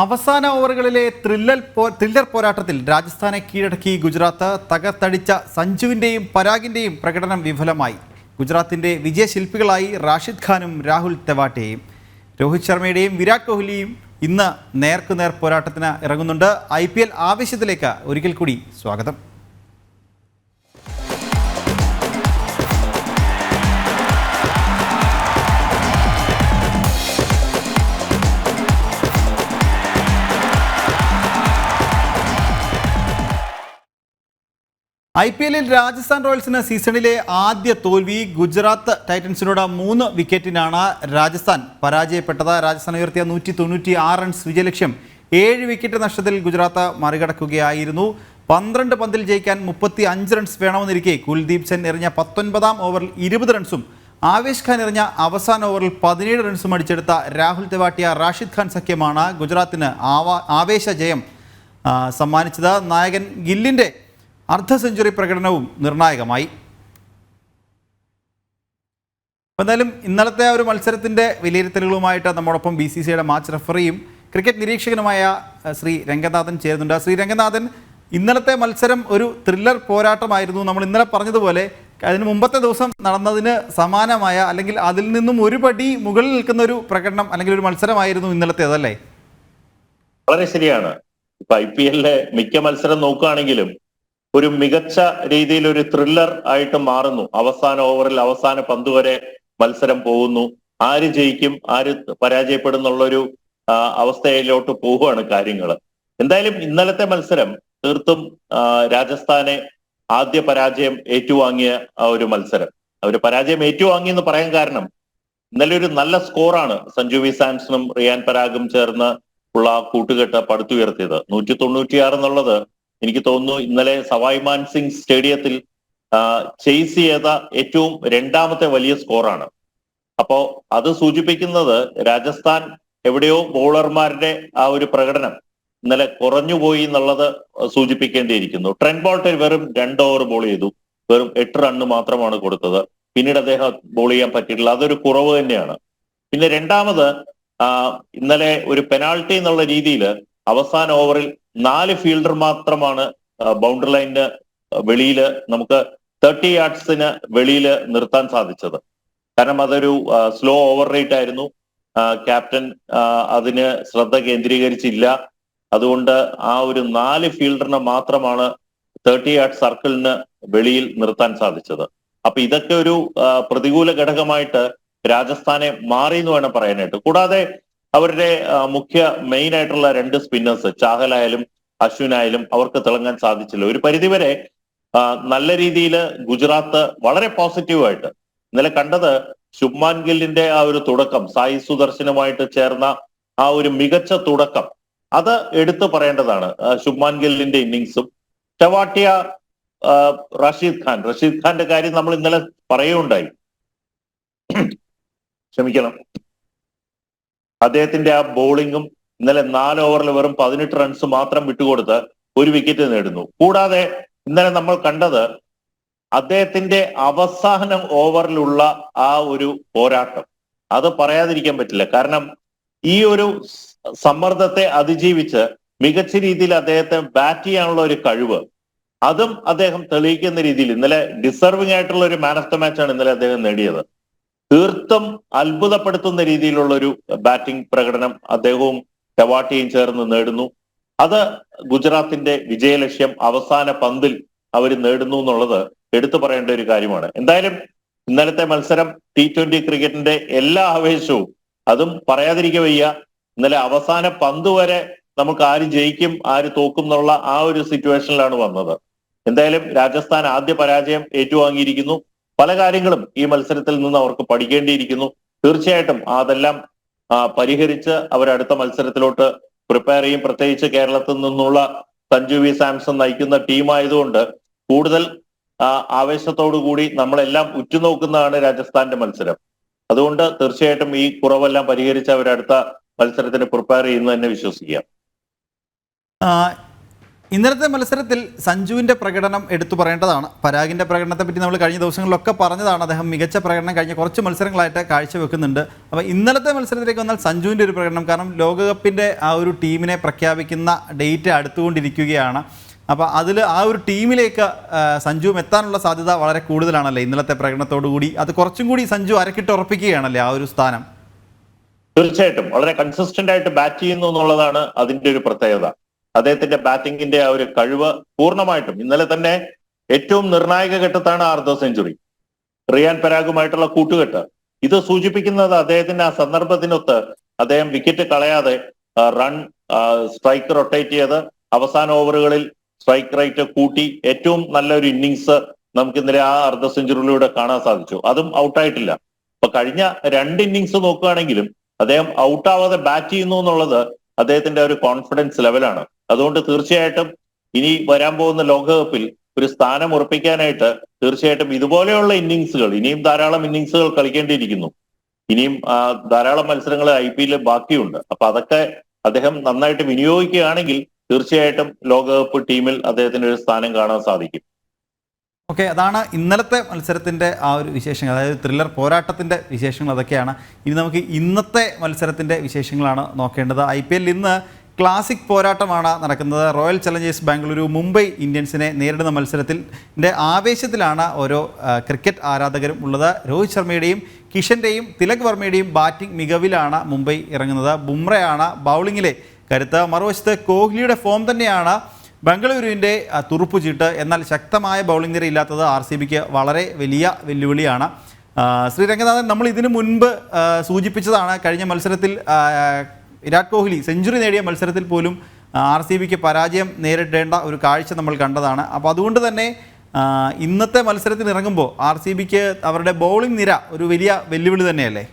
അവസാന ഓവറുകളിലെ ത്രില്ലൽ ത്രില്ലർ പോരാട്ടത്തിൽ രാജസ്ഥാനെ കീഴടക്കി ഗുജറാത്ത് തകർത്തടിച്ച സഞ്ജുവിന്റെയും പരാഗിന്റെയും പ്രകടനം വിഫലമായി. ഗുജറാത്തിന്റെ വിജയശില്പികളായി റാഷിദ് ഖാനും രാഹുൽ തെവാട്ടെയും രോഹിത് ശർമ്മയുടെയും വിരാട് കോഹ്ലിയും ഇന്ന് നേർക്കുനേർ പോരാട്ടത്തിന് ഇറങ്ങുന്നുണ്ട്. ഐ പി എൽ ആവേശത്തിലേക്ക് ഒരിക്കൽ കൂടി സ്വാഗതം. ഐ പി എല്ലിൽ രാജസ്ഥാൻ റോയൽസിന് സീസണിലെ ആദ്യ തോൽവി ഗുജറാത്ത് ടൈറ്റൻസിനോട് മൂന്ന് വിക്കറ്റിനാണ് രാജസ്ഥാൻ പരാജയപ്പെട്ടത്. രാജസ്ഥാൻ ഉയർത്തിയ നൂറ്റി തൊണ്ണൂറ്റി ആറ് റൺസ് വിജയലക്ഷ്യം ഏഴ് വിക്കറ്റ് നഷ്ടത്തിൽ ഗുജറാത്ത് മറികടക്കുകയായിരുന്നു. പന്ത്രണ്ട് പന്തിൽ ജയിക്കാൻ മുപ്പത്തി അഞ്ച് റൺസ് വേണമെന്നിരിക്കെ കുൽദീപ് സെൻ എറിഞ്ഞ പത്തൊൻപതാം ഓവറിൽ ഇരുപത് റൺസും ആവേശ് ഖാൻ എറിഞ്ഞ അവസാന ഓവറിൽ പതിനേഴ് റൺസും അടിച്ചെടുത്ത രാഹുൽ തെവാട്ടിയ റാഷിദ് ഖാൻ സഖ്യമാണ് ഗുജറാത്തിന് ആവാ ആവേശ ജയം സമ്മാനിച്ചത്. നായകൻ ഗില്ലിന്റെ അർദ്ധ സെഞ്ചുറി പ്രകടനവും നിർണായകമായി. എന്തായാലും ഇന്നലത്തെ ആ ഒരു മത്സരത്തിന്റെ വിലയിരുത്തലുകളുമായിട്ട് നമ്മോടൊപ്പം ബി സി സിയുടെ മാച്ച് റഫറിയും ക്രിക്കറ്റ് നിരീക്ഷകനുമായ ശ്രീ രംഗനാഥൻ ചേരുന്നുണ്ട്. ശ്രീ രംഗനാഥൻ ഇന്നലത്തെ മത്സരം ഒരു ത്രില്ലർ പോരാട്ടമായിരുന്നു. നമ്മൾ ഇന്നലെ പറഞ്ഞതുപോലെ അതിന് മുമ്പത്തെ ദിവസം നടന്നതിന് സമാനമായ അല്ലെങ്കിൽ അതിൽ നിന്നും ഒരുപടി മുകളിൽ നിൽക്കുന്ന ഒരു പ്രകടനം അല്ലെങ്കിൽ ഒരു മത്സരമായിരുന്നു ഇന്നലത്തേതല്ലേ വളരെ ശരിയാണ്. ഇപ്പൊ ഐ പി എല്ലിലെ മിക്ക മത്സരം നോക്കുകയാണെങ്കിലും ഒരു മികച്ച രീതിയിൽ ഒരു ത്രില്ലർ ആയിട്ട് മാറുന്നു. അവസാന ഓവറിൽ അവസാന പന്ത് വരെ മത്സരം പോകുന്നു. ആര് ജയിക്കും ആര് പരാജയപ്പെടുന്നുള്ളൊരു അവസ്ഥയിലോട്ട് പോവുകയാണ് കാര്യങ്ങൾ എന്തായാലും ഇന്നലത്തെ മത്സരം തീർത്തും രാജസ്ഥാനെ ആദ്യ പരാജയം ഏറ്റുവാങ്ങിയ ഒരു മത്സരം. അവർ പരാജയം ഏറ്റുവാങ്ങി എന്ന് പറയാൻ കാരണം ഇന്നലെ ഒരു നല്ല സ്കോറാണ് സഞ്ജു വി സാംസണും റിയാൻ പരാഗും ചേർന്ന് ഉള്ള കൂട്ടുകെട്ട് പടുത്തുയർത്തിയത്. നൂറ്റി തൊണ്ണൂറ്റിയാറ് എന്നുള്ളത് എനിക്ക് തോന്നുന്നു ഇന്നലെ സവായ് മാൻസിംഗ് സ്റ്റേഡിയത്തിൽ ചെയ്സ് ചെയ്ത ഏറ്റവും രണ്ടാമത്തെ വലിയ സ്കോറാണ്. അപ്പോ അത് സൂചിപ്പിക്കുന്നത് രാജസ്ഥാൻ എവിടെയോ ബോളർമാരുടെ ആ ഒരു പ്രകടനം ഇന്നലെ കുറഞ്ഞുപോയി എന്നുള്ളത് സൂചിപ്പിക്കേണ്ടിയിരിക്കുന്നു. ട്രെൻ ബോൾട്ടർ വെറും രണ്ട് ഓവർ ബോൾ ചെയ്തു. വെറും എട്ട് റണ്ണ് മാത്രമാണ് കൊടുത്തത്. പിന്നീട് അദ്ദേഹം ബോൾ ചെയ്യാൻ പറ്റിയിട്ടില്ല. അതൊരു കുറവ് തന്നെയാണ്. പിന്നെ രണ്ടാമത് ഇന്നലെ ഒരു പെനാൾട്ടി എന്നുള്ള രീതിയിൽ അവസാന ഓവറിൽ നാല് ഫീൽഡർ മാത്രമാണ് ബൗണ്ടറി ലൈനിന് വെളിയിൽ നമുക്ക് തേർട്ടി യാർഡ്സിന് വെളിയിൽ നിർത്താൻ സാധിച്ചത്. കാരണം അതൊരു സ്ലോ ഓവർ റേറ്റ് ആയിരുന്നു. ക്യാപ്റ്റൻ അതിന് ശ്രദ്ധ കേന്ദ്രീകരിച്ചില്ല. അതുകൊണ്ട് ആ ഒരു നാല് ഫീൽഡറിനെ മാത്രമാണ് തേർട്ടി യാർഡ് സർക്കിളിന് വെളിയിൽ നിർത്താൻ സാധിച്ചത്. അപ്പൊ ഇതൊക്കെ ഒരു പ്രതികൂല ഘടകമായിട്ട് രാജസ്ഥാനെ മാറി എന്ന് വേണം പറയാനായിട്ട്. കൂടാതെ അവരുടെ മുഖ്യ മെയിൻ ആയിട്ടുള്ള രണ്ട് സ്പിന്നേഴ്സ് ചാഹലായാലും അശ്വിനായാലും അവർക്ക് തിളങ്ങാൻ സാധിച്ചില്ല. ഒരു പരിധിവരെ നല്ല രീതിയിൽ ഗുജറാത്ത് വളരെ പോസിറ്റീവായിട്ട് ഇന്നലെ കണ്ടത് ശുഭ്മാൻ ഗില്ലിന്റെ ആ ഒരു തുടക്കം സായി സുദർശനുമായിട്ട് ചേർന്ന ആ ഒരു മികച്ച തുടക്കം. അത് എടുത്തു പറയേണ്ടതാണ് ശുഭ്മാൻ ഗില്ലിന്റെ ഇന്നിങ്സും ടെവാട്ടിയ റഷീദ് ഖാൻ റഷീദ് ഖാന്റെ കാര്യം നമ്മൾ ഇന്നലെ പറയുകയുണ്ടായി. ക്ഷമിക്കണം. അദ്ദേഹത്തിന്റെ ആ ബോളിങ്ങും ഇന്നലെ നാല് ഓവറിൽ വെറും പതിനെട്ട് റൺസ് മാത്രം വിട്ടുകൊടുത്ത് ഒരു വിക്കറ്റ് നേടുന്നു. കൂടാതെ ഇന്നലെ നമ്മൾ കണ്ടത് അദ്ദേഹത്തിന്റെ അവസാന ഓവറിലുള്ള ആ ഒരു പോരാട്ടം. അത് പറയാതിരിക്കാൻ പറ്റില്ല. കാരണം ഈ ഒരു സമ്മർദ്ദത്തെ അതിജീവിച്ച് മികച്ച രീതിയിൽ അദ്ദേഹത്തെ ബാറ്റ് ചെയ്യാനുള്ള ഒരു കഴിവ് അതും അദ്ദേഹം തെളിയിക്കുന്ന രീതിയിൽ ഇന്നലെ ഡിസർവിംഗ് ആയിട്ടുള്ള ഒരു മാൻ ഓഫ് ദ മാച്ചാണ് ഇന്നലെ അദ്ദേഹം നേടിയത്. തീർത്തും അത്ഭുതപ്പെടുത്തുന്ന രീതിയിലുള്ള ഒരു ബാറ്റിംഗ് പ്രകടനം അദ്ദേഹവും ടെവാട്ടിയും ചേർന്ന് നേടുന്നു. അത് ഗുജറാത്തിന്റെ വിജയലക്ഷ്യം അവസാന പന്തിൽ അവർ നേടുന്നു എന്നുള്ളത് എടുത്തു പറയേണ്ട ഒരു കാര്യമാണ്. എന്തായാലും ഇന്നലത്തെ മത്സരം ടി ട്വന്റി ക്രിക്കറ്റിന്റെ എല്ലാ ആവേശവും അതും പറയാതിരിക്കെ വയ്യ. ഇന്നലെ അവസാന പന്ത് വരെ നമുക്ക് ആര് ജയിക്കും ആര് തോക്കും എന്നുള്ള ആ ഒരു സിറ്റുവേഷനിലാണ് വന്നത്. എന്തായാലും രാജസ്ഥാൻ ആദ്യ പരാജയം ഏറ്റുവാങ്ങിയിരിക്കുന്നു. പല കാര്യങ്ങളും ഈ മത്സരത്തിൽ നിന്ന് അവർക്ക് പഠിക്കേണ്ടിയിരിക്കുന്നു. തീർച്ചയായിട്ടും അതെല്ലാം പരിഹരിച്ച് അവർ അടുത്ത മത്സരത്തിലോട്ട് പ്രിപ്പയർ ചെയ്യും. പ്രത്യേകിച്ച് കേരളത്തിൽ നിന്നുള്ള സഞ്ജു വി. സാംസൺ നയിക്കുന്ന ടീമായതുകൊണ്ട് കൂടുതൽ ആവേശത്തോടു കൂടി നമ്മളെല്ലാം ഉറ്റുനോക്കുന്നതാണ് രാജസ്ഥാന്റെ മത്സരം. അതുകൊണ്ട് തീർച്ചയായിട്ടും ഈ കുറവെല്ലാം പരിഹരിച്ച് അവർ അടുത്ത മത്സരത്തിന് പ്രിപ്പയർ ചെയ്യുന്നു തന്നെ വിശ്വസിക്കാം. ഇന്നലത്തെ മത്സരത്തിൽ സഞ്ജുവിന്റെ പ്രകടനം എടുത്തു പറയേണ്ടതാണ്. പരാഗിന്റെ പ്രകടനത്തെ പറ്റി നമ്മൾ കഴിഞ്ഞ ദിവസങ്ങളിലൊക്കെ പറഞ്ഞതാണ്. അദ്ദേഹം മികച്ച പ്രകടനം കഴിഞ്ഞ കുറച്ച് മത്സരങ്ങളായിട്ട് കാഴ്ചവെക്കുന്നുണ്ട്. അപ്പോൾ ഇന്നലത്തെ മത്സരത്തിലേക്ക് വന്നാൽ സഞ്ജുവിന്റെ ഒരു പ്രകടനം. കാരണം ലോകകപ്പിന്റെ ആ ഒരു ടീമിനെ പ്രഖ്യാപിക്കുന്ന ഡേറ്റ് അടുത്തുകൊണ്ടിരിക്കുകയാണ്. അപ്പോൾ അതിൽ ആ ഒരു ടീമിലേക്ക് സഞ്ജുവും എത്താനുള്ള സാധ്യത വളരെ കൂടുതലാണല്ലേ ഇന്നലത്തെ പ്രകടനത്തോടുകൂടി അത് കുറച്ചും കൂടി സഞ്ജു അരക്കിട്ട് ഉറപ്പിക്കുകയാണല്ലേ ആ ഒരു സ്ഥാനം? തീർച്ചയായിട്ടും. വളരെ കൺസിസ്റ്റന്റ് ആയിട്ട് ബാറ്റ് ചെയ്യുന്നു എന്നുള്ളതാണ് അതിന്റെ ഒരു പ്രത്യേകത. അദ്ദേഹത്തിന്റെ ബാറ്റിംഗിന്റെ ആ ഒരു കഴിവ് പൂർണമായിട്ടും. ഇന്നലെ തന്നെ ഏറ്റവും നിർണായക ഘട്ടത്താണ് അർദ്ധ സെഞ്ചുറി. റിയാൻ പരാഗുമായിട്ടുള്ള കൂട്ടുകെട്ട്. ഇത് സൂചിപ്പിക്കുന്നത് അദ്ദേഹത്തിന്റെ ആ സന്ദർഭത്തിനൊത്ത് അദ്ദേഹം വിക്കറ്റ് കളയാതെ റൺ സ്ട്രൈക്ക് റൊട്ടേറ്റ് ചെയ്ത് അവസാന ഓവറുകളിൽ സ്ട്രൈക്ക് റേറ്റ് കൂട്ടി ഏറ്റവും നല്ലൊരു ഇന്നിങ്സ് നമുക്ക് ഇന്നലെ ആ അർദ്ധ സെഞ്ചുറിയിലൂടെ കാണാൻ സാധിച്ചു. അതും ഔട്ടായിട്ടില്ല. അപ്പൊ കഴിഞ്ഞ രണ്ട് ഇന്നിങ്സ് നോക്കുകയാണെങ്കിലും അദ്ദേഹം ഔട്ടാവാതെ ബാറ്റ് ചെയ്യുന്നു എന്നുള്ളത് അദ്ദേഹത്തിന്റെ ഒരു കോൺഫിഡൻസ് ലെവലാണ്. അതുകൊണ്ട് തീർച്ചയായിട്ടും ഇനി വരാൻ പോകുന്ന ലോകകപ്പിൽ ഒരു സ്ഥാനം ഉറപ്പിക്കാനായിട്ട് തീർച്ചയായിട്ടും ഇതുപോലെയുള്ള ഇന്നിങ്സുകൾ ഇനിയും ധാരാളം ഇന്നിങ്സുകൾ കളിക്കേണ്ടിയിരിക്കുന്നു. ഇനിയും ധാരാളം മത്സരങ്ങൾ ഐ പി എല്ലിൽ ബാക്കിയുണ്ട്. അപ്പൊ അതൊക്കെ അദ്ദേഹം നന്നായിട്ട് വിനിയോഗിക്കുകയാണെങ്കിൽ തീർച്ചയായിട്ടും ലോകകപ്പ് ടീമിൽ അദ്ദേഹത്തിന് ഒരു സ്ഥാനം കാണാൻ സാധിക്കും. ഓക്കെ അതാണ് ഇന്നലത്തെ മത്സരത്തിന്റെ ആ ഒരു വിശേഷങ്ങൾ. അതായത് ത്രില്ലർ പോരാട്ടത്തിന്റെ വിശേഷങ്ങൾ അതൊക്കെയാണ്. ഇനി നമുക്ക് ഇന്നത്തെ മത്സരത്തിന്റെ വിശേഷങ്ങളാണ് നോക്കേണ്ടത്. ഐ പി എല്ലിൽ ഇന്ന് ക്ലാസിക് പോരാട്ടമാണ് നടക്കുന്നത്. റോയൽ ചലഞ്ചേഴ്സ് ബാംഗ്ലൂരു മുംബൈ ഇന്ത്യൻസിനെ നേരിടുന്ന മത്സരത്തിൽ ആവേശത്തിലാണ് ഓരോ ക്രിക്കറ്റ് ആരാധകരും ഉള്ളത്. രോഹിത് ശർമ്മയുടെയും കിഷന്റെയും തിലക് വർമ്മയുടെയും ബാറ്റിംഗ് മികവിലാണ് മുംബൈ ഇറങ്ങുന്നത്. ബുംറയാണ് ബൗളിങ്ങിലെ കരുത്ത്. മറുവശത്ത് കോഹ്ലിയുടെ ഫോം തന്നെയാണ് ബംഗളൂരുവിന്റെ തുറുപ്പുചീട്ട് എന്നാൽ ശക്തമായ ബൗളിംഗ് നിര ഇല്ലാത്തത് ആർ സി ബിക്ക് വളരെ വലിയ വെല്ലുവിളിയാണ്. ശ്രീരംഗനാഥൻ ശ്രീ രംഗനാഥൻ നമ്മൾ ഇതിനു മുൻപ് സൂചിപ്പിച്ചതാണ് കഴിഞ്ഞ മത്സരത്തിൽ വിരാട് കോഹ്ലി സെഞ്ചുറി നേടിയ മത്സരത്തിൽ പോലും ആർ സി ബിക്ക് പരാജയം നേരിടേണ്ട ഒരു കാഴ്ച നമ്മൾ കണ്ടതാണ്. അപ്പോൾ അതുകൊണ്ട് തന്നെ ഇന്നത്തെ മത്സരത്തിന് ഇറങ്ങുമ്പോൾ ആർ സി ബിക്ക് അവരുടെ ബൗളിംഗ് നിര ഒരു വലിയ വെല്ലുവിളി തന്നെയല്ലേ?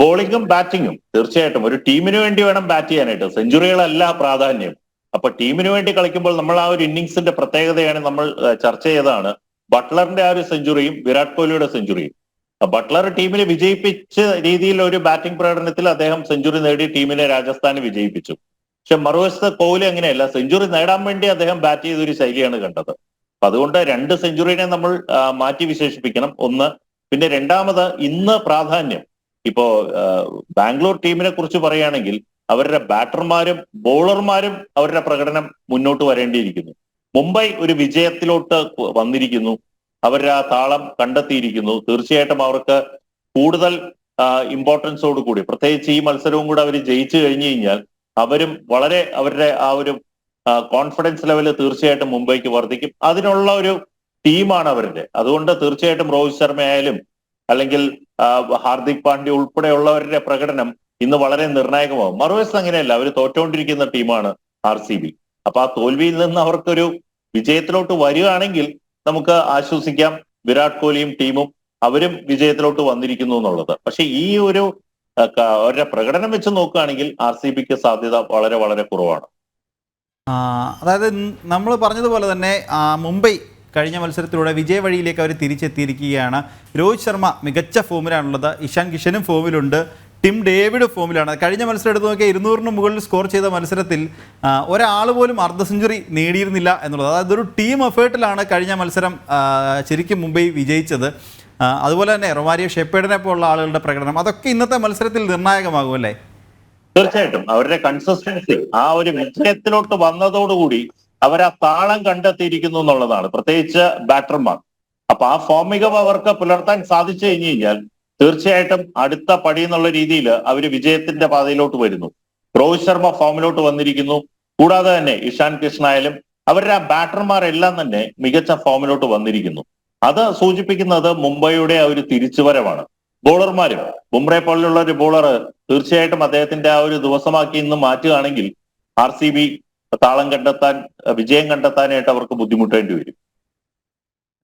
ബോളിംഗും ബാറ്റിങ്ങും തീർച്ചയായിട്ടും ഒരു ടീമിന് വേണ്ടി വേണം ബാറ്റ് ചെയ്യാനായിട്ട്. സെഞ്ചുറികളല്ല പ്രാധാന്യം. അപ്പൊ ടീമിന് വേണ്ടി കളിക്കുമ്പോൾ നമ്മൾ ആ ഒരു ഇന്നിങ്സിന്റെ പ്രത്യേകതയാണ് നമ്മൾ ചർച്ച ചെയ്തതാണ്. ബട്ട്ലറിന്റെ ആ ഒരു സെഞ്ചുറിയും വിരാട് കോഹ്ലിയുടെ സെഞ്ചുറിയും. ബട്ട്ലർ ടീമിനെ വിജയിപ്പിച്ച രീതിയിൽ ഒരു ബാറ്റിംഗ് പ്രകടനത്തിൽ അദ്ദേഹം സെഞ്ചുറി നേടി ടീമിനെ രാജസ്ഥാന് വിജയിപ്പിച്ചു. പക്ഷെ മറുവശത്ത് കോഹ്ലി അങ്ങനെയല്ല. സെഞ്ചുറി നേടാൻ വേണ്ടി അദ്ദേഹം ബാറ്റ് ചെയ്ത ഒരു ശൈലിയാണ് കണ്ടത്. അപ്പൊ അതുകൊണ്ട് രണ്ട് സെഞ്ചുറിനെ നമ്മൾ മാറ്റി വിശേഷിപ്പിക്കണം. ഒന്ന് പിന്നെ രണ്ടാമത് ഇന്ന് പ്രാധാന്യം. ഇപ്പോ ബാംഗ്ലൂർ ടീമിനെ കുറിച്ച് പറയുകയാണെങ്കിൽ അവരുടെ ബാറ്റർമാരും ബോളർമാരും അവരുടെ പ്രകടനം മുന്നോട്ട് വരേണ്ടിയിരിക്കുന്നു. മുംബൈ ഒരു വിജയത്തിലോട്ട് വന്നിരിക്കുന്നു. അവരുടെ ആ താളം കണ്ടെത്തിയിരിക്കുന്നു. തീർച്ചയായിട്ടും അവർക്ക് കൂടുതൽ ഇമ്പോർട്ടൻസോട് കൂടി. പ്രത്യേകിച്ച് ഈ മത്സരവും കൂടെ അവർ ജയിച്ചു കഴിഞ്ഞു കഴിഞ്ഞാൽ അവരും വളരെ അവരുടെ ആ ഒരു കോൺഫിഡൻസ് ലെവൽ തീർച്ചയായിട്ടും മുംബൈക്ക് വർദ്ധിക്കും. അതിനുള്ള ഒരു ടീമാണ് അവരുടെ. അതുകൊണ്ട് തീർച്ചയായിട്ടും രോഹിത് ശർമ്മ ആയാലും അല്ലെങ്കിൽ ഹാർദിക് പാണ്ഡ്യ ഉൾപ്പെടെയുള്ളവരുടെ പ്രകടനം ഇന്ന് വളരെ നിർണായകമാകും. മറുവശത്ത് അങ്ങനെയല്ല അവർ തോറ്റുകൊണ്ടിരിക്കുന്ന ടീമാണ് ആർ സി ബി. അപ്പൊ ആ തോൽവിയിൽ നിന്ന് അവർക്കൊരു വിജയത്തിലോട്ട് വരികയാണെങ്കിൽ നമുക്ക് ആശ്വസിക്കാം. വിരാട് കോഹ്ലിയും ടീമും അവരും വിജയത്തിലോട്ട് വന്നിരിക്കുന്നു എന്നുള്ളത്. പക്ഷെ ഈ ഒരു അവരുടെ പ്രകടനം വെച്ച് നോക്കുകയാണെങ്കിൽ ആർ സി ബിക്ക് സാധ്യത വളരെ വളരെ കുറവാണ്. അതായത് നമ്മൾ പറഞ്ഞതുപോലെ തന്നെ മുംബൈ കഴിഞ്ഞ മത്സരത്തിലൂടെ വിജയ വഴിയിലേക്ക് അവർ തിരിച്ചെത്തിയിരിക്കുകയാണ്. രോഹിത് ശർമ്മ മികച്ച ഫോമിലാണുള്ളത് ഇഷാൻ കിഷനും ഫോമിലുണ്ട് ടിം ഡേവിഡ് ഫോമിലാണ്. കഴിഞ്ഞ മത്സരം എടുത്ത് നോക്കിയാൽ ഇരുന്നൂറിന് മുകളിൽ സ്കോർ ചെയ്ത മത്സരത്തിൽ ഒരാൾ പോലും അർദ്ധ സെഞ്ചുറി നേടിയിരുന്നില്ല എന്നുള്ളത്. അതായത് ഒരു ടീം എഫേർട്ടിലാണ് കഴിഞ്ഞ മത്സരം ശരിക്കും മുംബൈ വിജയിച്ചത്. അതുപോലെ തന്നെ റൊമാരിയോ ഷെപ്പേഡിനെ പോലുള്ള ആളുകളുടെ പ്രകടനം. അതൊക്കെ ഇന്നത്തെ മത്സരത്തിൽ നിർണായകമാകും അല്ലേ? തീർച്ചയായിട്ടും. അവരുടെ കൺസിസ്റ്റൻസി ആ ഒരു വിജയത്തിലോട്ട് വന്നതോടുകൂടി അവർ ആ താളം കണ്ടെത്തിയിരിക്കുന്നു എന്നുള്ളതാണ്. പ്രത്യേകിച്ച് ബാറ്റർമാർ അപ്പൊ ആ ഫോമികം അവർക്ക് പുലർത്താൻ സാധിച്ചു കഴിഞ്ഞു കഴിഞ്ഞാൽ തീർച്ചയായിട്ടും അടുത്ത പടി എന്നുള്ള രീതിയിൽ അവർ വിജയത്തിന്റെ പാതയിലോട്ട് വരുന്നു. രോഹിത് ശർമ്മ ഫോമിലോട്ട് വന്നിരിക്കുന്നു. കൂടാതെ തന്നെ ഇഷാൻ കൃഷ്ണ ആയാലും അവരുടെ ആ ബാറ്റർമാരെല്ലാം തന്നെ മികച്ച ഫോമിലോട്ട് വന്നിരിക്കുന്നു. അത് സൂചിപ്പിക്കുന്നത് മുംബൈയുടെ ആ ഒരു തിരിച്ചുവരവാണ്. ബോളർമാരും ബുംറെ പോലുള്ള ഒരു ബോളർ തീർച്ചയായിട്ടും അദ്ദേഹത്തിന്റെ ആ ഒരു ദിവസമാക്കി ഇന്ന് മാറ്റുകയാണെങ്കിൽ ആർ സി ബി താളം കണ്ടെത്താൻ വിജയം കണ്ടെത്താനായിട്ട് അവർക്ക് ബുദ്ധിമുട്ടേണ്ടി വരും.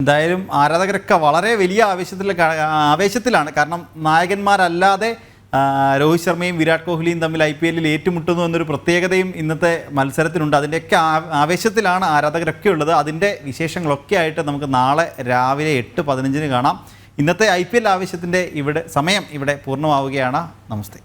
എന്തായാലും ആരാധകരൊക്കെ വളരെ വലിയ ആവേശത്തിൽ ആവേശത്തിലാണ്. കാരണം നായകന്മാരല്ലാതെ രോഹിത് ശർമ്മയും വിരാട് കോഹ്ലിയും തമ്മിൽ ഐ പി എല്ലിൽ ഏറ്റുമുട്ടുന്നു എന്നൊരു പ്രത്യേകതയും ഇന്നത്തെ മത്സരത്തിനുണ്ട്. അതിന്റെയൊക്കെ ആവേശത്തിലാണ് ആരാധകരൊക്കെ ഉള്ളത്. അതിന്റെ വിശേഷങ്ങളൊക്കെ ആയിട്ട് നമുക്ക് നാളെ രാവിലെ എട്ട് പതിനഞ്ചിന് കാണാം. ഇന്നത്തെ ഐ പി എൽ ആവേശത്തിന്റെ ഇവിടെ സമയം ഇവിടെ പൂർണമാവുകയാണ്. നമസ്തേ.